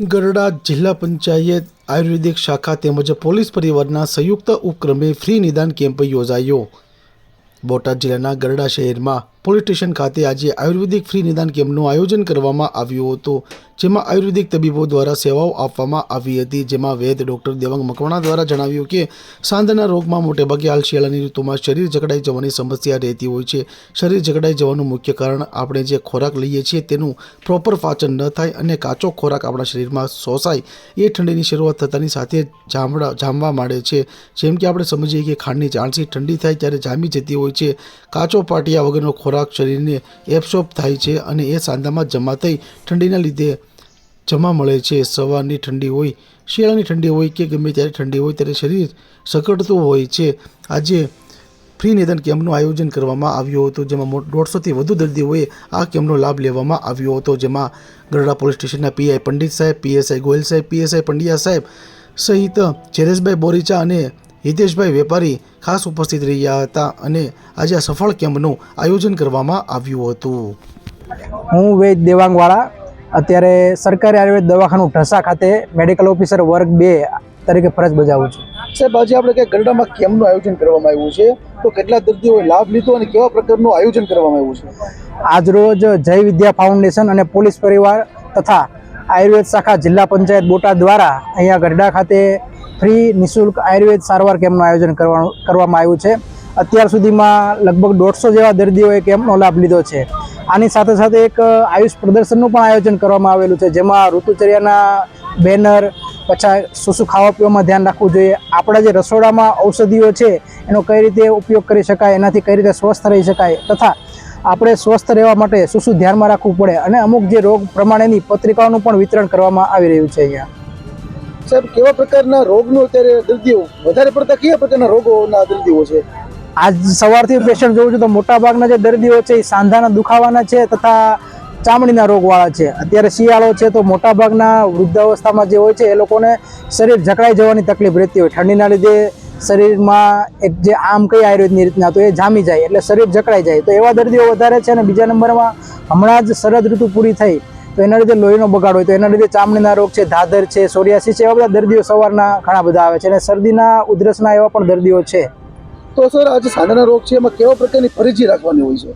ગરડા જિલ્લા પંચાયત આયુર્વેદિક શાખા તેમજ પોલીસ પરિવારના સંયુક્ત ઉપક્રમે ફ્રી નિદાન કેમ્પ યોજાયો. બોટાદ જિલ્લાના ગરડા શહેરમાં પોલીસ સ્ટેશન ખાતે આજે આયુર્વેદિક ફ્રી નિદાન કેમ્પનું આયોજન કરવામાં આવ્યું હતું, જેમાં આયુર્વેદિક તબીબો દ્વારા સેવાઓ આપવામાં આવી હતી. જેમાં વૈદ ડૉક્ટર દેવાંગ મકવાણા દ્વારા જણાવ્યું કે, સાંધના રોગમાં મોટેભાગે હાલ શિયાળાની ઋતુમાં શરીર જકડાઈ જવાની સમસ્યા રહેતી હોય છે. શરીર જકડાઈ જવાનું મુખ્ય કારણ આપણે જે ખોરાક લઈએ છીએ તેનું પ્રોપર પાચન ન થાય અને કાચો ખોરાક આપણા શરીરમાં શોષાય એ ઠંડીની શરૂઆત થતાની સાથે જામડા, જામવા માંડે છે. જેમ કે આપણે સમજીએ કે ખાંડની જાણસી ઠંડી થાય ત્યારે જામી જતી હોય છે. કાચો પાટિયા વગરનો ખોરાક શરીરને એબ્સોર્બ થાય છે અને એ સાંધામાં જમા થઈ ઠંડીના લીધે જમા મળે છે. સવારની ઠંડી હોય, શિયાળાની ઠંડી હોય કે ગમે ત્યારે ઠંડી હોય ત્યારે શરીર સકડતું હોય છે. આજે ફ્રી નિદાન કેમ્પનું આયોજન કરવામાં આવ્યું હતું, જેમાં દોઢસોથી વધુ દર્દીઓએ આ કેમ્પનો લાભ લેવામાં આવ્યો હતો, જેમાં ગરડા પોલીસ સ્ટેશનના પીઆઈ પંડિત સાહેબ પીએસઆઈ ગોયલ સાહેબ પીએસઆઈ પંડ્યા સાહેબ સહિત જયેશભાઈ બોરીચા અને હિતેશભાઈ વેપારી ખાસ ઉપસ્થિત રહ્યા હતા અને આજે આ સફળ કેમ્પનું આયોજન કરવામાં આવ્યું હતું. હું વેદ દેવાંગવાળા. અત્યારે સરકારી આયુર્વેદ દવાખાનું ઢસા ખાતે મેડિકલ ઓફિસર વર્ગ બે તરીકે ફરજ બજાવું છું. સાહેબ આજે આપણે કે ગરડામાં કેમ્પનું આયોજન કરવામાં આવ્યું છે? તો કેટલા દર્દીઓએ લાભ લીધો અને કેવા પ્રકારનું આયોજન કરવામાં આવ્યું છે? આજરોજ જય વિદ્યા ફાઉન્ડેશન અને પોલીસ પરિવાર તથા આયુર્વેદ શાખા જિલ્લા પંચાયત બોટાદ દ્વારા અહીંયા ગરડા ખાતે ફ્રી નિઃશુલ્ક આયુર્વેદ સારવાર કેમ્પનું આયોજન કરવાનું કરવામાં આવ્યું છે. અત્યાર સુધીમાં લગભગ દોઢસો જેવા દર્દીઓએ કેમ્પનો લાભ લીધો છે. આની સાથે સાથે એક આયુષ પ્રદર્શનનું પણ આયોજન કરવામાં આવેલું છે, જેમાં ઋતુચર્યાના બેનર, પછી શું શું ખાવા પીવામાં ધ્યાન રાખવું જોઈએ. આપણા જે રસોડામાં ઔષધિઓ છે, એનો કઈ રીતે ઉપયોગ કરી શકાય, એનાથી કઈ રીતે સ્વસ્થ રહી શકાય, તથા આપણે સ્વસ્થ રહેવા માટે શું શું ધ્યાનમાં રાખવું પડે, અને અમુક જે રોગ પ્રમાણેની પત્રિકાઓનું પણ વિતરણ કરવામાં આવી રહ્યું છે અહીંયા. સાહેબ, કેવા પ્રકારના રોગનો અત્યારે દર્દીઓ વધારે પડતા કયા પ્રકારના રોગોના દર્દીઓ છે? આજ સવારથી પેશન્ટ જોઉં છું તો મોટાભાગના જે દર્દીઓ છે એ સાંધાના દુખાવાના છે તથા ચામડીના રોગવાળા છે. અત્યારે શિયાળો છે તો મોટાભાગના વૃદ્ધાવસ્થામાં જે હોય છે એ લોકોને શરીર જકડાઈ જવાની તકલીફ રહેતી હોય. ઠંડીના લીધે શરીરમાં એક જે આમ કઈ આયુર્વેદની રીતના તો એ જામી જાય, એટલે શરીર જકડાઈ જાય. તો એવા દર્દીઓ વધારે છે અને બીજા નંબરમાં હમણાં જ શરદ ઋતુ પૂરી થઈ. તો એના લીધે લોહીનો બગાડ હોય તો એના લીધે ચામડીના રોગ છે ધાધર છે સોરિયાસી છે એવા બધા દર્દીઓ સવારના ઘણા બધા આવે છે અને શરદીના ઉધરસના એવા પણ દર્દીઓ છે. તો સર આજે સાંધાના રોગ છે એમાં કેવા પ્રકારની ફરજી રાખવાની હોય છે?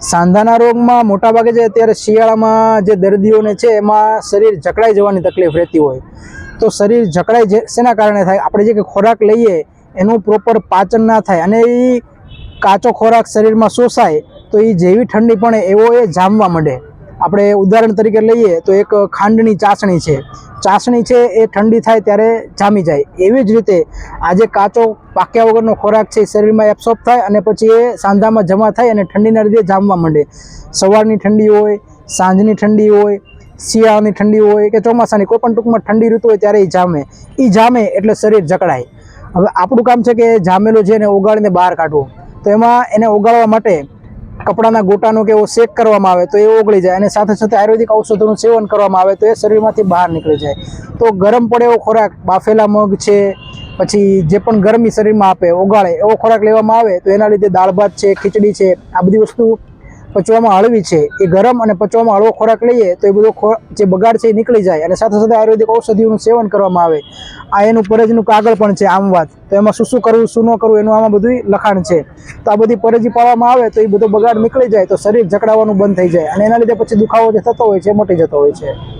સાંધાના રોગમાં મોટાભાગે જે અત્યારે શિયાળામાં જે દર્દીઓને છે એમાં શરીર જકડાઈ જવાની તકલીફ રહેતી હોય. તો શરીર જકડાઈ જે શેના કારણે થાય? આપણે જે ખોરાક લઈએ એનું પ્રોપર પાચન ના થાય અને એ કાચો ખોરાક શરીરમાં શોષાય તો એ જેવી ઠંડી પણ એવો એ જામવા માંડે. આપણે ઉદાહરણ તરીકે લઈએ તો એક ખાંડની ચાસણી છે. ચાસણી છે એ ઠંડી થાય ત્યારે જામી જાય. એવી જ રીતે આજે કાચો પાક્યા વગરનો ખોરાક છે એ શરીરમાં એબ્સોર્બ થાય અને પછી એ સાંધામાં જમા થાય અને ઠંડીના લીધે જામવા માંડે. સવારની ઠંડી હોય, સાંજની ઠંડી હોય, શિયાળાની ઠંડી હોય કે ચોમાસાની કોઈ પણ ટૂંકમાં ઠંડી ઋતુ હોય ત્યારે એ જામે. એ જામે એટલે શરીર જકડાય. હવે આપણું કામ છે કે જામેલું છે એને ઓગાળીને બહાર કાઢવું. તો એમાં એને ઓગાળવા માટે કપડાના ગોટાનો કે એવો શેક કરવામાં આવે તો એ ઓગળી જાય અને સાથે સાથે આયુર્વેદિક ઔષધોનું સેવન કરવામાં આવે તો એ શરીરમાંથી બહાર નીકળી જાય. તો ગરમ પડે એવો ખોરાક, બાફેલા મગ છે, પછી જે પણ ગરમી શરીરમાં આપે, ઓગાળે એવો ખોરાક લેવામાં આવે તો એના લીધે દાળ ભાત છે, ખીચડી છે, આ બધી વસ્તુ પચવામાં હળવી છે, એ ગરમ અને પચવામાં હળવો ખોરાક લઈએ તો એ બધો જે બગાડ છે એ નીકળી જાય અને સાથે સાથે આયુર્વેદિક ઔષધિઓનું સેવન કરવામાં આવે. આ એનું પરજનું કાગળ પણ છે, આમ વાત. તો એમાં શું શું કરવું, શું ન કરવું એનું આમાં બધું લખાણ છે. તો આ બધી પરજી પાડવામાં આવે તો એ બધો બગાડ નીકળી જાય તો શરીર જકડાવાનું બંધ થઈ જાય અને એના લીધે પછી દુખાવો જે થતો હોય છે મટી જતો હોય છે.